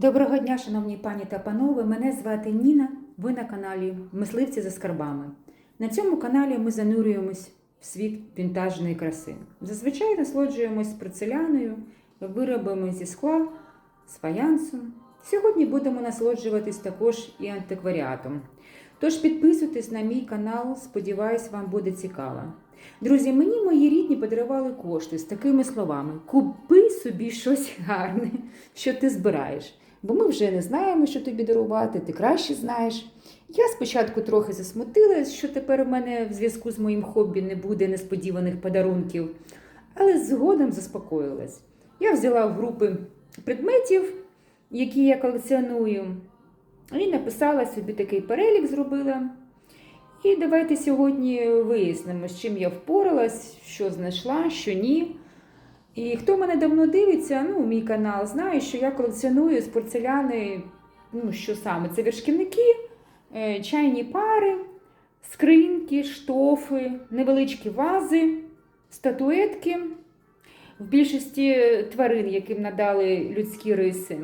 Доброго дня, шановні пані та панове. Мене звати Ніна. Ви на каналі Мисливці за скарбами. На цьому каналі ми занурюємось в світ вінтажної краси. Зазвичай насолоджуємось порцеляною, виробами зі скла, з фаянсом. Сьогодні будемо насолоджуватись також і антикваріатом. Тож підписуйтесь на мій канал, сподіваюсь, вам буде цікаво. Друзі, мені мої рідні подарували кошти з такими словами: купи собі щось гарне, що ти збираєш. Бо ми вже не знаємо, що тобі дарувати, ти краще знаєш. Я спочатку трохи засмутилась, що тепер у мене в зв'язку з моїм хобі не буде несподіваних подарунків, але згодом заспокоїлась. Я взяла в групи предметів, які я колекціоную, і написала собі такий перелік, зробила. І давайте сьогодні вияснимо, з чим я впоралась, що знайшла, що ні. І хто мене давно дивиться, ну, мій канал, знає, що я колекціоную з порцеляни, ну, що саме, це вершківники, е, чайні пари, скриньки, штофи, невеличкі вази, статуетки. В більшості тварин, яким надали людські риси.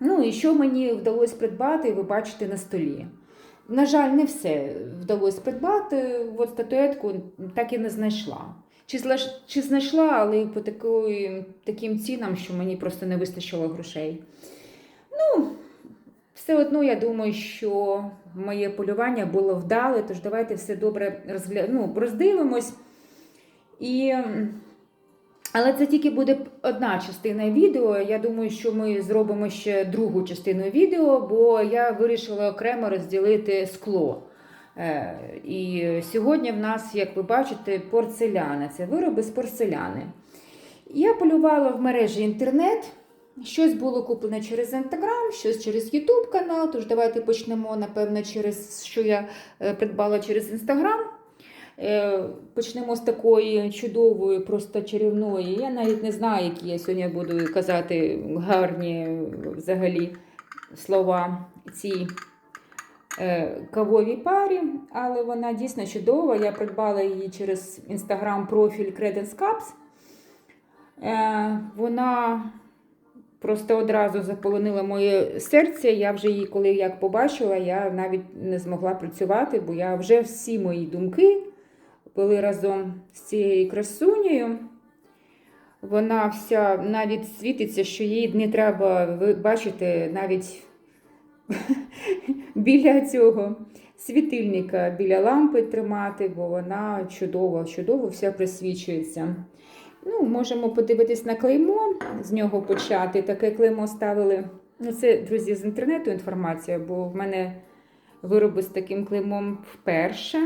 Ну і що мені вдалося придбати, ви бачите на столі. На жаль, не все вдалося придбати. От статуетку так і не знайшла. Чи, чи знайшла, але по такої, таким цінам, що мені просто не вистачило грошей. Ну, все одно я думаю, що моє полювання було вдале, тож давайте все добре розгля... ну, роздивимось. І... Але це тільки буде одна частина відео. Я думаю, що ми зробимо ще другу частину відео, бо я вирішила окремо розділити скло. Е, І сьогодні в нас, як ви бачите, порцеляна. Це вироби з порцеляни. Я полювала в мережі інтернет. Щось було куплено через Інстаграм, щось через Ютуб канал. Тож давайте почнемо, напевно, через що я е, придбала через Інстаграм. Е, Почнемо з такої чудової, просто чарівної. Я навіть не знаю, які я сьогодні буду казати гарні взагалі слова цій кавовій парі, але вона дійсно чудова. Я придбала її через інстаграм профіль Credence Cups. Е, Вона просто одразу заполонила моє серце. Я вже її, коли як побачила, я навіть не змогла працювати, бо я вже всі мої думки були разом з цією красунею. Вона вся навіть світиться, що їй не треба, ви бачите, навіть біля цього світильника, біля лампи тримати, бо вона чудово, чудово вся присвічується. Ну, Можемо подивитись на клеймо, з нього почати. Таке клеймо ставили. Ну, це, друзі, з інтернету інформація, бо в мене вироби з таким клеймом вперше.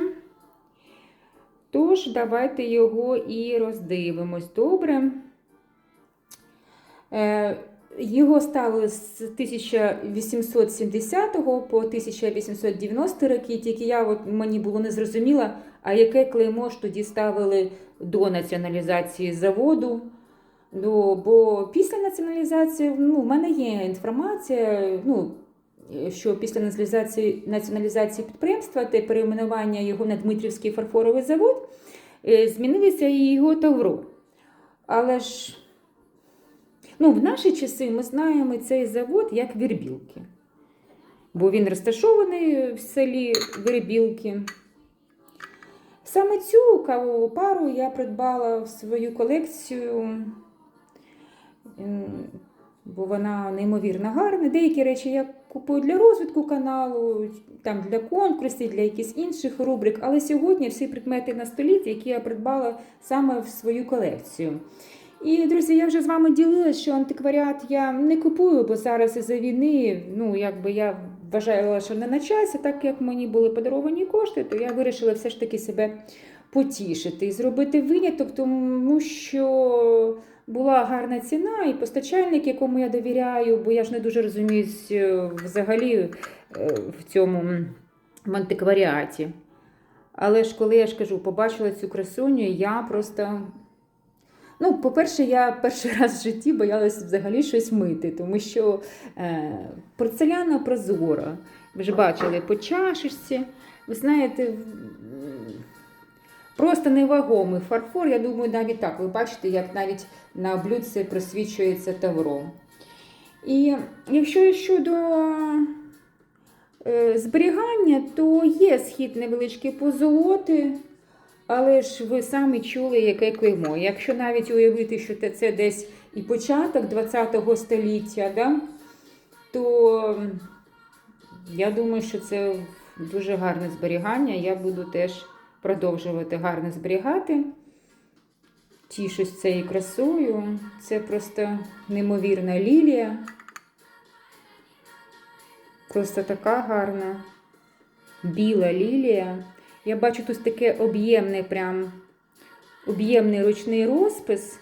Тож, давайте його і роздивимось. Добре. Е, Його ставили з 1870 по 1890 роки, тільки я от, мені було незрозуміло, а яке клеймо ж тоді ставили до націоналізації заводу. Ну, бо після націоналізації ну, в мене є інформація, ну, що після націоналізації, націоналізації підприємства та перейменування його на Дмитрівський фарфоровий завод е, змінилися і його тавро. Але ж ну, в наші часи ми знаємо цей завод як Вірбілки. Бо він розташований в селі Вірбілки. Саме цю кавову пару я придбала в свою колекцію, бо вона неймовірно гарна. Деякі речі я купую для розвитку каналу, там для конкурсів, для якихось інших рубрик. Але сьогодні всі предмети на столі, які я придбала саме в свою колекцію. І, друзі, я вже з вами ділилася, що антикваріат я не купую, бо зараз із-за війни, ну, якби я вважала, що не на часі, так як мені були подаровані кошти, то я вирішила все ж таки себе потішити і зробити виняток, тому що була гарна ціна і постачальник, якому я довіряю, бо я ж не дуже розуміюсь е, взагалі е, в цьому в антикваріаті. Але ж коли я ж кажу, побачила цю красуню, я просто. Ну, по-перше, я перший раз в житті боялась взагалі щось мити, тому що е, порцеляна прозора. Ви ж бачили по чашечці. Ви знаєте, просто невагомий фарфор. Я думаю, навіть так. Ви бачите, як навіть на блюдці просвічується тавро. І якщо щодо е, зберігання, то є схід невеличкий позолоти, але ж ви самі чули, яке клеймо. Якщо навіть уявити, що це десь і початок ХХ століття, да, то я думаю, що це дуже гарне зберігання. Я буду теж продовжувати гарно зберігати. Тішусь цією красою. Це просто неймовірна лілія. Просто така гарна. Біла лілія. Я бачу тут таке об'ємне, прям об'ємний ручний розпис.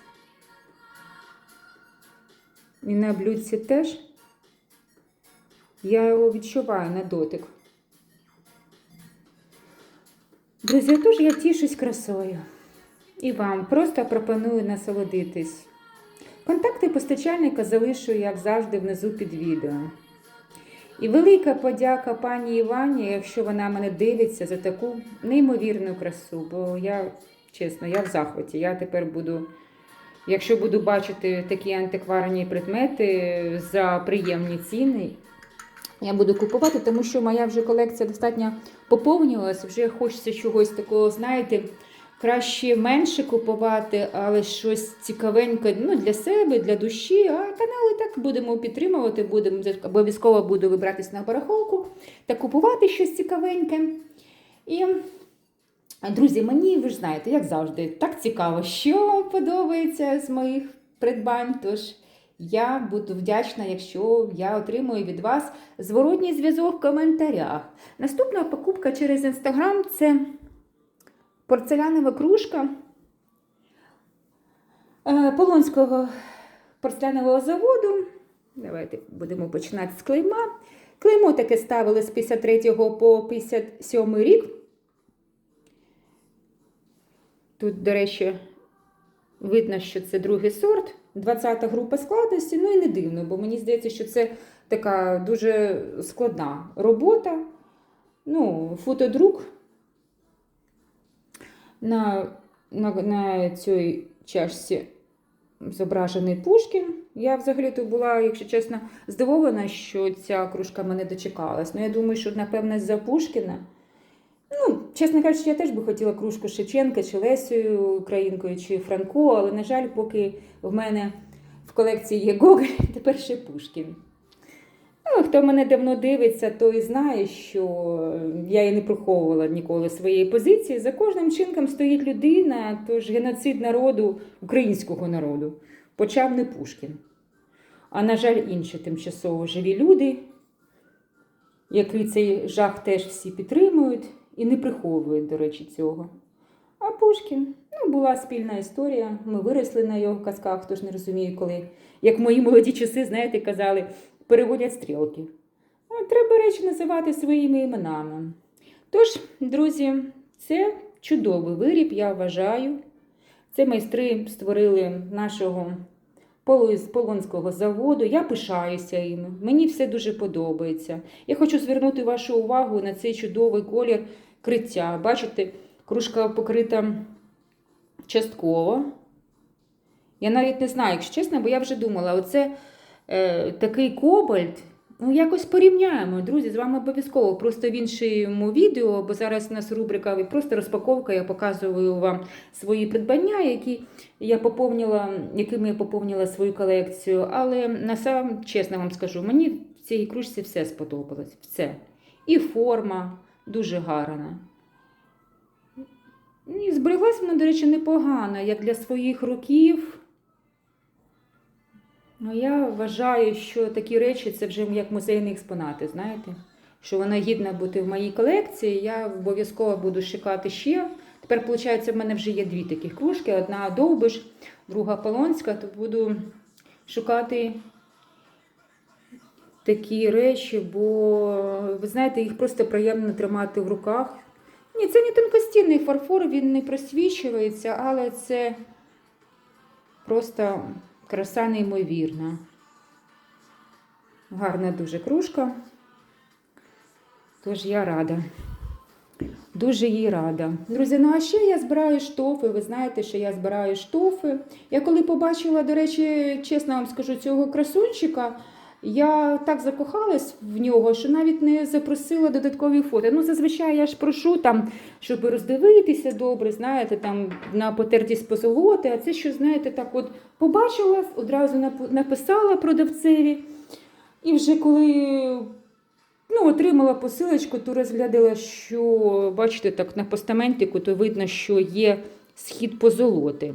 І на блюдці теж. Я його відчуваю на дотик. Друзі, тож я тішусь красою. І вам просто пропоную насолодитись. Контакти постачальника залишу, як завжди, внизу під відео. І велика подяка пані Івані, якщо вона мене дивиться за таку неймовірну красу. Бо я, чесно, я в захваті. Я тепер буду, якщо буду бачити такі антикварні предмети за приємні ціни, я буду купувати, тому що моя вже колекція достатньо поповнювалася. Вже хочеться чогось такого, знаєте, краще менше купувати, але щось цікавеньке ну, для себе, для душі. А канали так будемо підтримувати, будемо обов'язково буду вибратися на барахолку та купувати щось цікавеньке. І, друзі, мені ви ж знаєте, як завжди, так цікаво, що вам подобається з моїх придбань. Тож я буду вдячна, якщо я отримую від вас зворотній зв'язок в коментарях. Наступна покупка через інстаграм це порцелянова кружка е, Полонського порцелянового заводу. Давайте будемо починати з клейма. Клеймо таке ставили з 53 по 57 рік. Тут, до речі, видно, що це другий сорт, 20-та група складності. Ну і не дивно, бо мені здається, що це така дуже складна робота. Ну, фотодрук на, на, на цій чашці зображений Пушкін. Я взагалі-то була, якщо чесно, здивована, що ця кружка мене дочекалась. Ну, я думаю, що, напевно, за Пушкіна. Ну, чесно кажучи, я теж би хотіла кружку Шевченка, чи Лесею Українкою, чи Франко, але, на жаль, поки в мене в колекції є Гоголь, тепер ще Пушкін. Ну, хто мене давно дивиться, той знає, що я і не приховувала ніколи своєї позиції. За кожним чинком стоїть людина, тож геноцид народу, українського народу, почав не Пушкін. А, на жаль, інші тимчасово живі люди, які цей жах теж всі підтримують і не приховують, до речі, цього. А Пушкін, ну, була спільна історія. Ми виросли на його казках, хто ж не розуміє, коли, як мої молоді часи, знаєте, казали, переводять стрілки. Треба речі називати своїми іменами. Тож, друзі, це чудовий виріб, я вважаю. Це майстри створили нашого полонського заводу. Я пишаюся їм. Мені все дуже подобається. Я хочу звернути вашу увагу на цей чудовий колір криття. Бачите, кружка покрита частково. Я навіть не знаю, якщо чесно, бо я вже думала, оце е, такий кобальт. Ну, якось порівняємо, друзі, з вами обов'язково. Просто в іншому відео, бо зараз у нас рубрика просто розпаковка. Я показую вам свої придбання, які я поповнила, якими я поповнила свою колекцію. Але насам, чесно вам скажу, мені в цій кружці все сподобалось. Все. І форма дуже гарна. І збереглась вона, до речі, непогано, як для своїх років. Ну, я вважаю, що такі речі це вже як музейні експонати, знаєте? Що вона гідна бути в моїй колекції. Я обов'язково буду шукати ще. Тепер, виходить, в мене вже є дві таких кружки: одна довбиш, друга полонська, то буду шукати такі речі, бо ви знаєте, їх просто приємно тримати в руках. Ні, це не тонкостінний фарфор, він не просвічується, але це просто краса неймовірна. Гарна дуже кружка. Тож я рада. Дуже їй рада. Друзі, ну а ще я збираю штофи. Ви знаєте, що я збираю штофи. Я коли побачила, до речі, чесно вам скажу, цього красунчика, Я так закохалась в нього, що навіть не запросила додаткові фото. Ну, зазвичай я ж прошу там, щоб роздивитися добре, знаєте, там на потертість позолоти, а це що, знаєте, так от побачила, одразу написала продавцеві. І вже коли ну, отримала посилочку, то розглядала, що, бачите, так на постаментику, то видно, що є схід позолоти.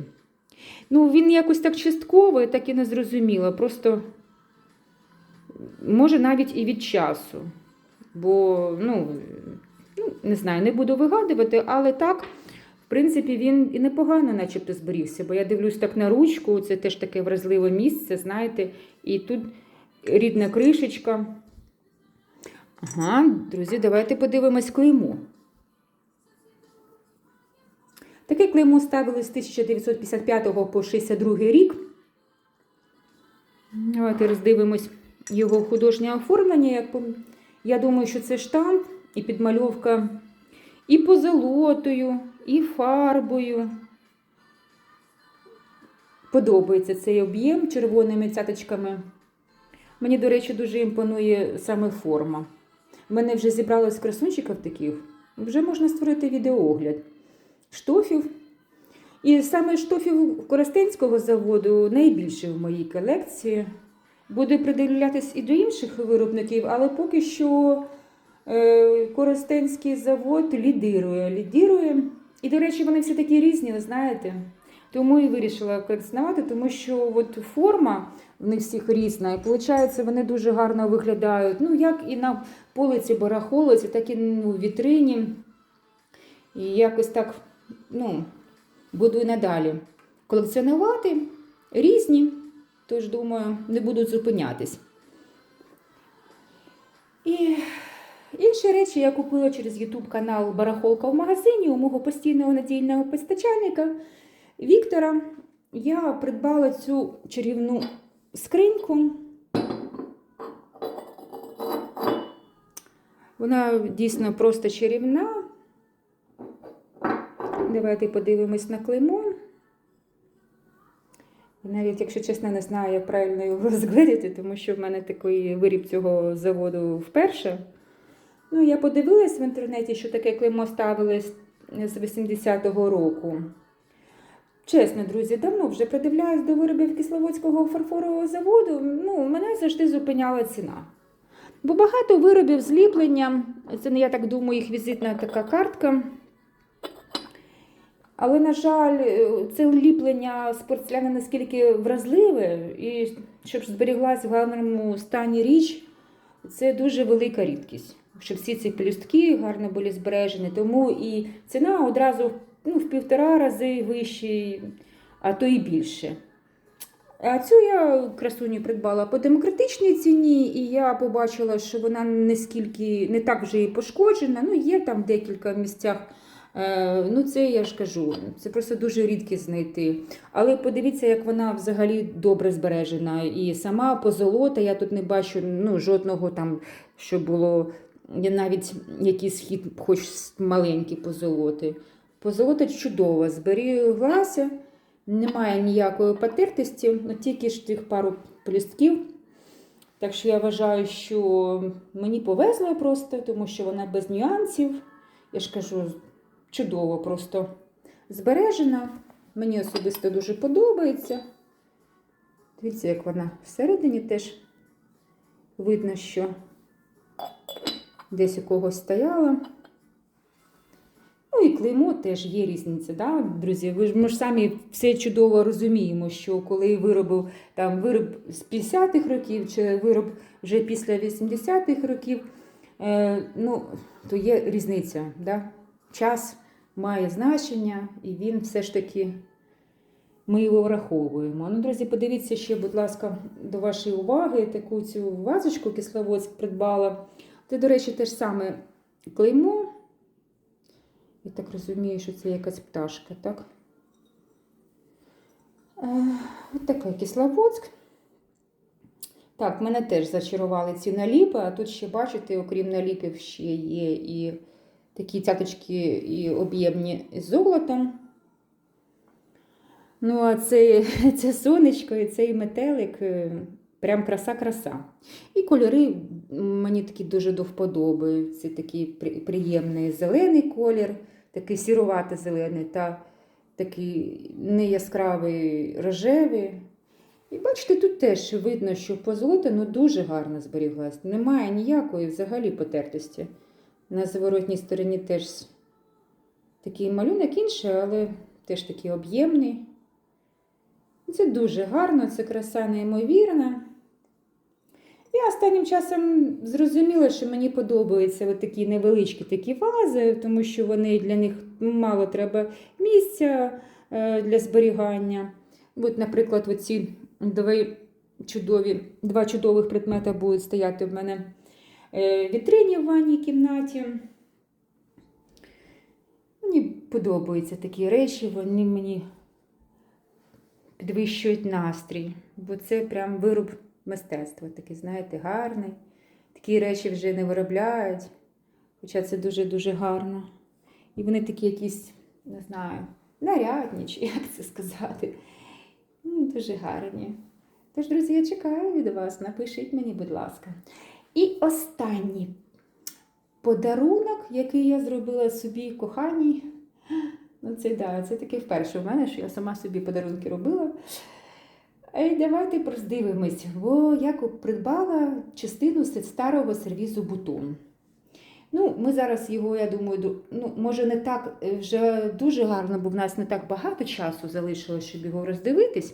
Ну, він якось так частково, я так і не зрозуміла. Просто може навіть і від часу. Бо, ну, ну, не знаю, не буду вигадувати, але так, в принципі, він і непогано начебто зберігся. Бо я дивлюсь так на ручку, це теж таке вразливе місце, знаєте, і тут рідна кришечка. Ага, друзі, давайте подивимось клеймо. Таке клеймо ставили з 1955 по 62 рік. Давайте роздивимось його художнє оформлення. Я думаю, що це штамп і підмальовка і позолотою, і фарбою. Подобається цей об'єм червоними цяточками. Мені, до речі, дуже імпонує саме форма. У мене вже зібралось красунчиків таких. Вже можна створити відеоогляд штофів. І саме штофів Коростенського заводу найбільше в моїй колекції. Буду придивлятись і до інших виробників, але поки що е, Коростенський завод лідирує. лідирує. І, до речі, вони всі такі різні, ви знаєте. Тому і вирішила колекціонувати, тому що от форма в них всіх різна, і виходить, вони дуже гарно виглядають. Ну, як і на полиці барахолиці, так і ну, в вітрині. І якось так, ну, буду і надалі колекціонувати різні, тож, думаю, не буду зупинятись. І інші речі я купила через YouTube канал Барахолка в магазині у мого постійного надійного постачальника Віктора. Я придбала цю чарівну скриньку. Вона дійсно просто чарівна. Давайте подивимось на клеймо. Навіть, якщо чесно, не знаю, як правильно його розгледіти, тому що в мене такий виріб цього заводу вперше. Ну, я подивилась в інтернеті, що таке клеймо ставили з з 80-го року. Чесно, друзі, давно вже придивляюсь до виробів Кисловодського фарфорового заводу. Ну, мене завжди зупиняла ціна. Бо багато виробів зліплення, це, я так думаю, їх візитна така картка. Але, на жаль, е, це ліплення з наскільки вразливе, і щоб зберіглась в гарному стані річ, це дуже велика рідкість. Щоб всі ці пелюстки гарно були збережені. Тому і ціна одразу ну, в півтора рази вища, а то і більше. А цю я красуню придбала по демократичній ціні, і я побачила, що вона не скільки, не так вже і пошкоджена. Ну, є там декілька місцях. Е, Ну, це я ж кажу, це просто дуже рідко знайти. Але подивіться, як вона взагалі добре збережена. І сама позолота, я тут не бачу ну, жодного там, що було навіть якийсь схід, хоч маленький позолоти. Позолота чудова, зберіглася, немає ніякої потертості, ну, тільки ж тих пару плістків. Так що я вважаю, що мені повезло просто, тому що вона без нюансів. Я ж кажу, чудово просто збережена. Мені особисто дуже подобається. Дивіться, як вона всередині теж видно, що десь у когось стояла. Ну і клеймо теж є різниця, да, друзі. Ви ж ми ж самі все чудово розуміємо, що коли виробив там вироб з 50-х років чи вироб вже після 80-х років, е, ну, то є різниця. Да? Час має значення, і він все ж таки ми його враховуємо. Ну, друзі, подивіться ще, будь ласка, до вашої уваги таку цю вазочку Кисловодськ придбала. Це, до речі, те ж саме клеймо. Я так розумію, що це якась пташка, так? Е, Ось така Кисловодськ. Так, мене теж зачарували ці наліпи, а тут ще, бачите, окрім наліпів, ще є і такі цяточки і об'ємні з золотом. Ну, а це, це сонечко і цей метелик, е, Прям краса-краса. І кольори мені такі дуже до вподоби. Це такий приємний зелений колір, такий сіруватий зелений та такий неяскравий рожевий. І бачите, тут теж видно, що позолота ну, дуже гарно зберіглась. Немає ніякої взагалі потертості. На зворотній стороні теж такий малюнок інший, але теж такий об'ємний. Це дуже гарно, це краса неймовірна. Я останнім часом зрозуміла, що мені подобаються такі невеличкі такі вази, тому що вони для них мало треба місця е, для зберігання. От, наприклад, оці два чудові, два чудових предмета будуть стояти в мене вітрині в ванній кімнаті. Мені подобаються такі речі, вони мені підвищують настрій, бо це прям вироб мистецтва, такий, знаєте, гарний. Такі речі вже не виробляють, хоча це дуже-дуже гарно. І вони такі якісь, не знаю, нарядні, чи як це сказати. Ну, Дуже гарні. Тож, друзі, я чекаю від вас. Напишіть мені, будь ласка. І останній подарунок, який я зробила собі коханій. Ну, це да, це таки вперше в мене, що я сама собі подарунки робила. Ей, давайте роздивимось, бо я придбала частину старого сервізу Бутон. Ну, ми зараз його, я думаю, ну, може не так е, вже дуже гарно, бо в нас не так багато часу залишилось, щоб його роздивитись.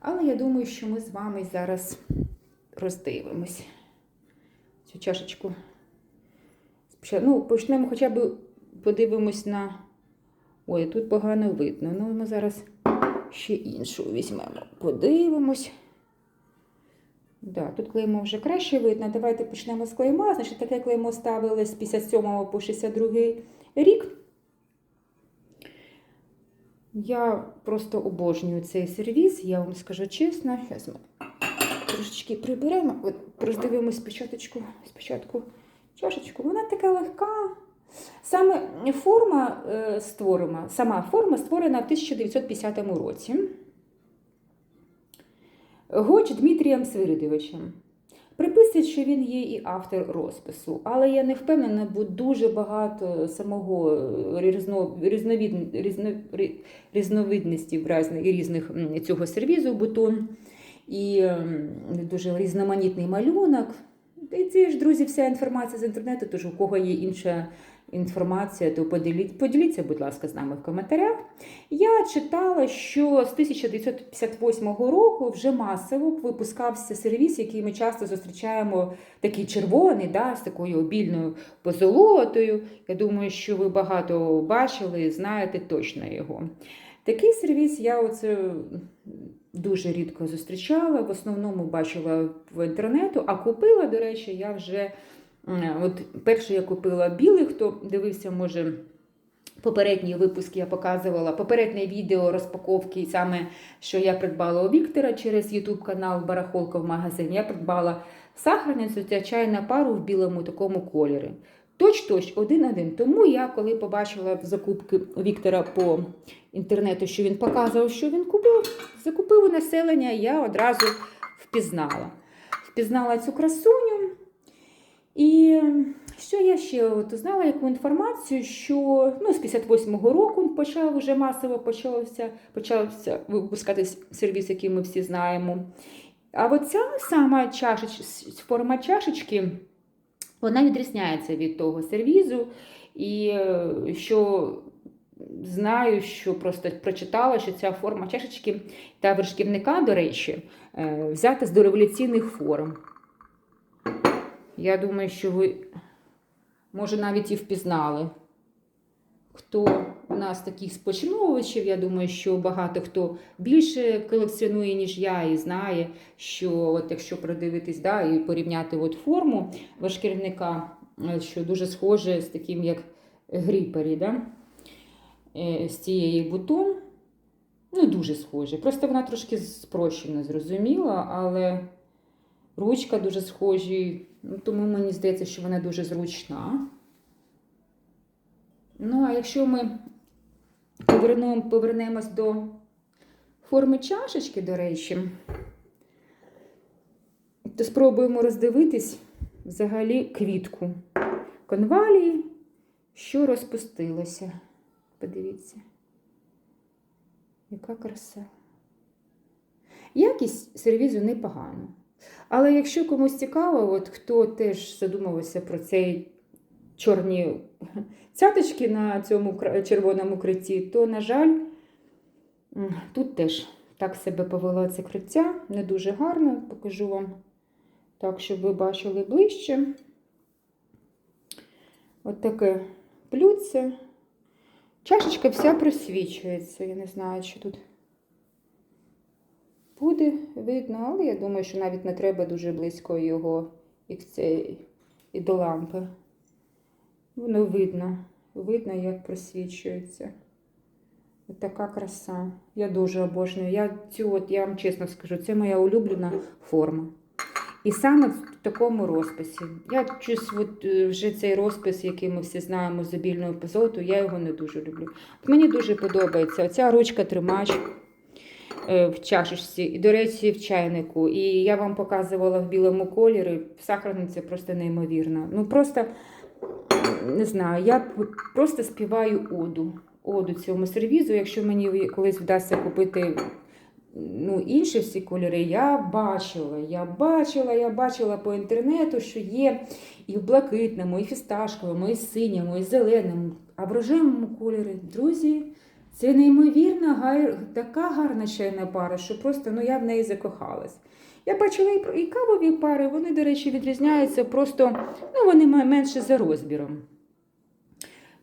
Але я думаю, що ми з вами зараз роздивимось цю чашечку. Ну, почнемо хоча б подивимось на. Ой, тут погано видно. Ну, ми зараз ще іншу візьмемо. Подивимось. Да, тут клеймо вже краще видно. Давайте почнемо з клейма. Значить, таке клеймо ставили з 57 по 62 рік. Я просто обожнюю цей сервіс, я вам скажу чесно. Зараз ми трошечки приберемо. От роздивимось спочатку, спочатку чашечку. Вона така легка. Саме форма е, створена, сама форма створена в 1950 році. Гоч Дмитрієм Свиридовичем. Приписують, що він є і автор розпису, але я не впевнена, бо дуже багато самого е, різно, різновид, різно, різновидності різних цього сервізу бутон і дуже різноманітний малюнок. І це ж, друзі, вся інформація з інтернету, тож у кого є інша інформація, то поділіть, поділіться, будь ласка, з нами в коментарях. Я читала, що з 1958 року вже масово випускався сервіс, який ми часто зустрічаємо, такий червоний, да, з такою обільною позолотою. Я думаю, що ви багато бачили і знаєте точно його. Такий сервіс я оце дуже рідко зустрічала, в основному бачила в інтернету, а купила, до речі, я вже. От перше я купила білий, хто дивився, може. Попередній випуск я показувала попереднє відео розпаковки, саме що я придбала у Віктора через YouTube канал Барахолка в магазині. Я придбала сахарницю та чайна пару в білому такому кольорі. Точ-точ, один-один. Тому я, коли побачила закупки Віктора по інтернету, що він показував, що він купив, закупив у населення, я одразу впізнала. Впізнала цю красуню. І що я ще от узнала яку інформацію, що ну, з 58-го року почав вже масово почався, почався випускатись сервіс, який ми всі знаємо. А от ця сама чашеч, форма чашечки, вона відрізняється від того сервізу. І е, що знаю, що просто прочитала, що ця форма чашечки та вершківника, до речі, е, взята з дореволюційних форм. Я думаю, що ви, може, навіть і впізнали. Хто у нас таких спочиновувачів, я думаю, що багато хто більше колекціонує, ніж я, і знає, що от якщо продивитись да, і порівняти от форму важкірника, е, що дуже схоже з таким, як гріпері, да? е, з цієї бутон. Ну, дуже схоже. Просто вона трошки спрощена, зрозуміла, але ручка дуже схожі. Ну, тому мені здається, що вона дуже зручна. Ну, а якщо ми повернемо, повернемось до форми чашечки, до речі, То спробуємо роздивитись взагалі квітку конвалії, що розпустилося. Подивіться, яка краса. Якість сервізу непогана. Але якщо комусь цікаво, от хто теж задумувався про цей чорні цяточки на цьому червоному критті, то, на жаль, тут теж так себе повело це криття. Не дуже гарно, покажу вам так, щоб ви бачили ближче. От таке плються. Чашечка вся просвічується. Я не знаю, що тут буде видно, але я думаю, що навіть не треба дуже близько його і, і до лампи. Воно видно. Видно, як просвічується. Така краса. Я дуже обожнюю. Я цю, от я вам чесно скажу, це моя улюблена форма. І саме в такому розписі. Я щось от, е, вже цей розпис, який ми всі знаємо з обільного позолоту, я його не дуже люблю. От мені дуже подобається оця ручка тримач е, в чашечці, і, до речі, в чайнику. І я вам показувала в білому кольорі. Сахарниця просто неймовірна. Ну просто не знаю, я просто співаю оду. Оду цьому сервізу. Якщо мені колись вдасться купити ну, інші всі кольори, я бачила, я бачила, я бачила по інтернету, що є і в блакитному, і фісташковому, і синьому, і зеленому, а в рожевому кольорі, друзі, це неймовірна така гарна чайна пара, що просто ну, я в неї закохалась. Я бачила і, кавові пари, вони, до речі, відрізняються просто, ну, вони менше за розміром.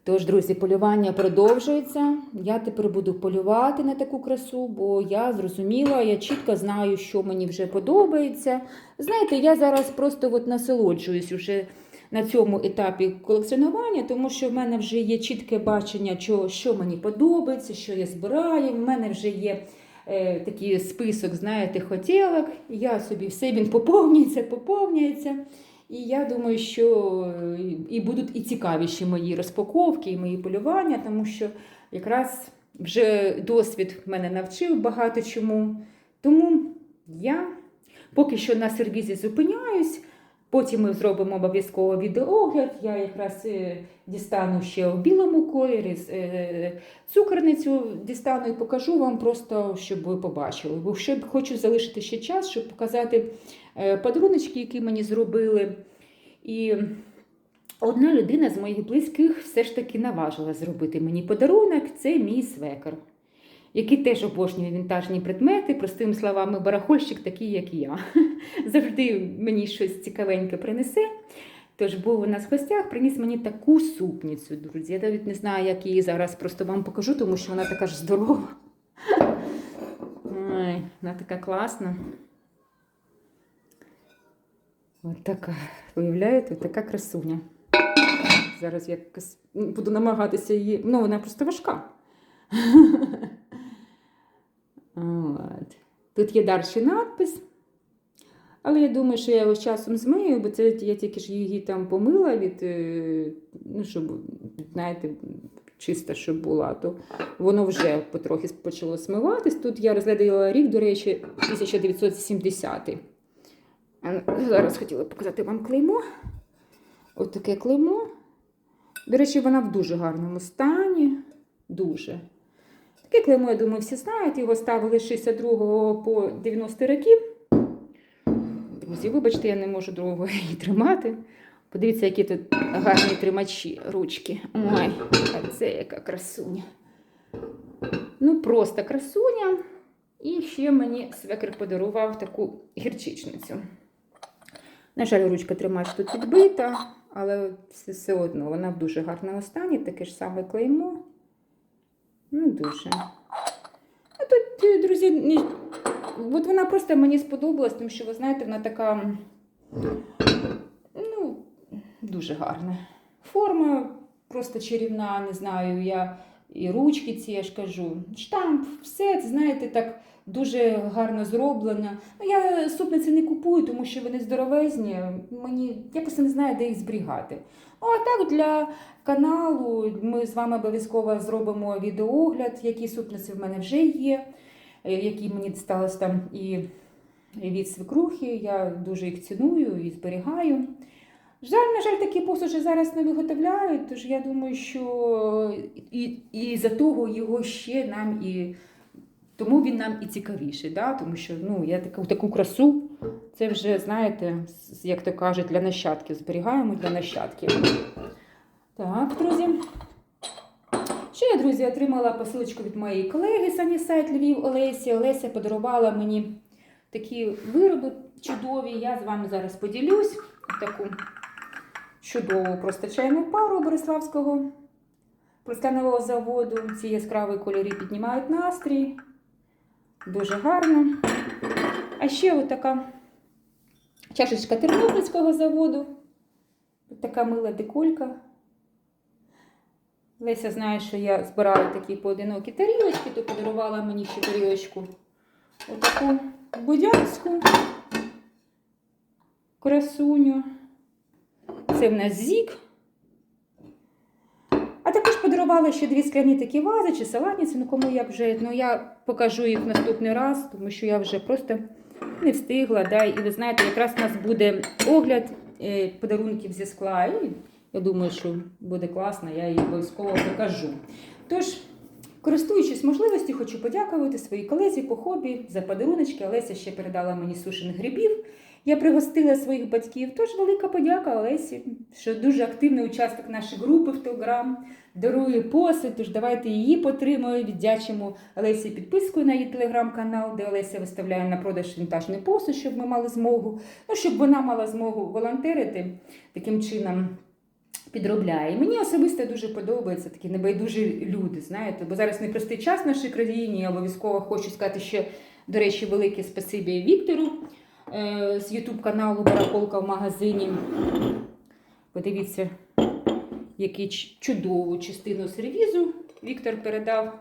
Тож, друзі, полювання продовжується. Я тепер буду полювати на таку красу, бо я зрозуміла, я чітко знаю, що мені вже подобається. Знаєте, я зараз просто от насолоджуюсь уже на цьому етапі колекціонування, тому що в мене вже є чітке бачення, що, що мені подобається, що я збираю. В мене вже є е, такий список, знаєте, хотілок. І Я собі все він поповнюється, поповнюється. І я думаю, що е, і будуть і цікавіші мої розпаковки, і мої полювання, тому що якраз вже досвід мене навчив багато чому. Тому я поки що на сервізі зупиняюсь. Потім ми зробимо обов'язково відеогляд. Я якраз е, дістану ще в білому кольорі е, цукерницю дістану і покажу вам просто, щоб ви побачили. Бо ще хочу залишити ще час, щоб показати е, подаруночки, які мені зробили. І одна людина з моїх близьких все ж таки наважила зробити мені подарунок. Це мій свекер, який теж обожнює вінтажні предмети, простими словами, барахольщик, такий, як я. Завжди мені щось цікавеньке принесе. Тож був у нас в гостях, приніс мені таку супницю, друзі. Я навіть не знаю, як її зараз просто вам покажу, тому що вона така ж здорова. Ой, вона така класна. От така, уявляєте, така красуня. Зараз я буду намагатися її. Ну, вона просто важка. От. Тут є далі надпис. Але я думаю, що я його з часом змию, бо це я тільки ж її там помила від, е, ну, щоб, знаєте, чиста, щоб була, то воно вже потрохи почало смиватись. Тут я розглядала рік, до речі, 1970. А, Зараз хотіла показати вам клеймо. Ось таке клеймо. До речі, вона в дуже гарному стані. Дуже. Таке клеймо, я думаю, всі знають. Його ставили з 62 по 90 років. Друзі, вибачте, я не можу довго її тримати. Подивіться, які тут гарні тримачі ручки. Ой, а це яка красуня. Ну, просто красуня. І ще мені свекер подарував таку гірчичницю. На жаль, ручка тримач тут підбита, але все, все одно вона в дуже гарному стані, таке ж саме клеймо. Ну, дуже. А тут, е, друзі, ні- от вона просто мені сподобалась, тому що, ви знаєте, вона така ну, дуже гарна. Форма просто чарівна, не знаю, я і ручки ці, я ж кажу. Штамп, все, знаєте, так дуже гарно зроблено. Ну, я супниці не купую, тому що вони здоровезні. Мені я просто не знаю, де їх зберігати. Ну, а так для каналу ми з вами обов'язково зробимо відеогляд, які супниці в мене вже є, е, які мені дісталось там і від свекрухи. Я дуже їх ціную і зберігаю. Жаль, на жаль, такі посуди зараз не виготовляють, тож я думаю, що і, і за того його ще нам і. Тому він нам і цікавіший, да? тому що ну, я таку, таку красу, це вже, знаєте, як то кажуть, для нащадків. Зберігаємо для нащадків. Так, друзі. Ще я, друзі, отримала посилочку від моєї колеги Санісайт Львів Олесі. Олеся подарувала мені такі вироби чудові. Я з вами зараз поділюсь. Таку чудову просто пару Бориславського порцелянового заводу. Ці яскраві кольори піднімають настрій. Дуже гарно. А ще отака чашечка Тернопільського заводу. Ось така мила деколька. Леся знає, що я збираю такі поодинокі тарілочки, то подарувала мені ще тарілочку. Отаку будянську красуню. Це в нас зік. А також подарувала ще дві скляні такі вази чи салатниці, ну кому як вже. Ну я покажу їх наступний раз, тому що я вже просто не встигла. Да? І ви знаєте, якраз у нас буде огляд е, подарунків зі скла. І я думаю, що буде класно, я її обов'язково покажу. Тож, користуючись можливістю, хочу подякувати своїй колезі по хобі за подаруночки. Олеся ще передала мені сушених грибів. Я пригостила своїх батьків. Тож велика подяка Олесі, що дуже активний учасник нашої групи в Телеграм, дарує посуд. Тож давайте її потримаємо, віддячимо Олесі підпискою на її телеграм-канал, де Олеся виставляє на продаж вінтажний посуд, щоб ми мали змогу, ну щоб вона мала змогу волонтерити таким чином. Підробляє. Мені особисто дуже подобається такі небайдужі люди, знаєте, бо зараз непростий час в нашій країні. Обов'язково хочу сказати ще, до речі, велике спасибі Віктору з Ютуб каналу Барахолка в магазині. Подивіться, який чудову частину сервізу Віктор передав.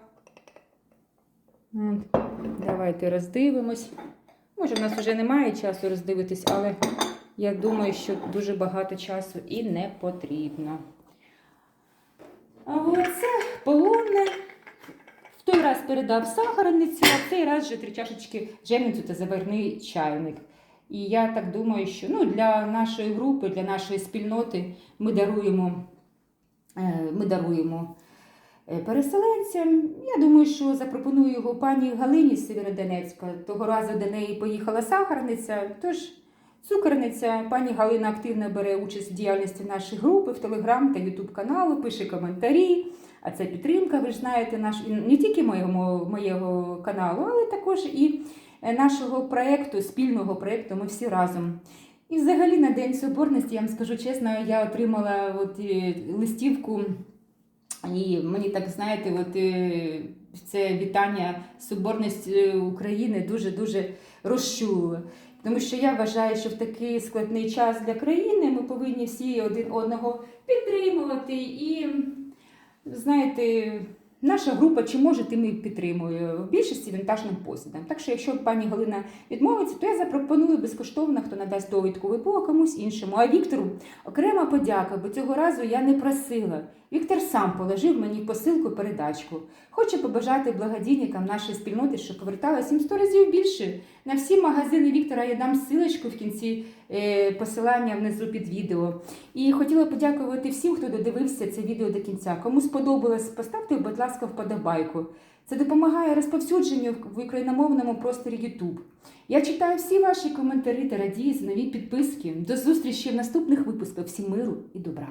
Давайте роздивимось. Може, в нас вже немає часу роздивитись, але я думаю, що дуже багато часу і не потрібно. А оце полонне. В той раз передав сахарницю, а в цей раз вже три чашечки жемницю та заварний чайник. І я так думаю, що ну, для нашої групи, для нашої спільноти ми даруємо, е, ми даруємо е, переселенцям. Я думаю, що запропоную його пані Галині з Сєвєродонецька. Того разу до неї поїхала сахарниця. Тож цукерниця, пані Галина активно бере участь в діяльності нашої групи в Телеграм та Ютуб каналу, пише коментарі. А це підтримка, ви ж знаєте, наш не тільки моєго, моєго каналу, але також і нашого проєкту, спільного проєкту. Ми всі разом. І взагалі на День Соборності, я вам скажу чесно, я отримала от, е, листівку, і мені так, знаєте, от, е, це вітання Соборності України дуже-дуже розчулило. Тому що я вважаю, що в такий складний час для країни ми повинні всі один одного підтримувати. І знаєте, наша група чи може тим і підтримує в більшості вінтажним посудом. Так що, якщо пані Галина відмовиться, то я запропоную безкоштовно, хто надасть довідку ВПО комусь іншому. А Віктору окрема подяка, бо цього разу я не просила. Віктор сам положив мені посилку передачку. Хочу побажати благодійникам нашої спільноти, щоб поверталось їм сто разів більше. На всі магазини Віктора я дам силочку в кінці посилання внизу під відео. І хотіла подякувати всім, хто додивився це відео до кінця. Кому сподобалось, поставте, будь ласка, вподобайку. Це допомагає розповсюдженню в україномовному просторі YouTube. Я читаю всі ваші коментарі та радію за нові підписки. До зустрічі в наступних випусках. Всім миру і добра!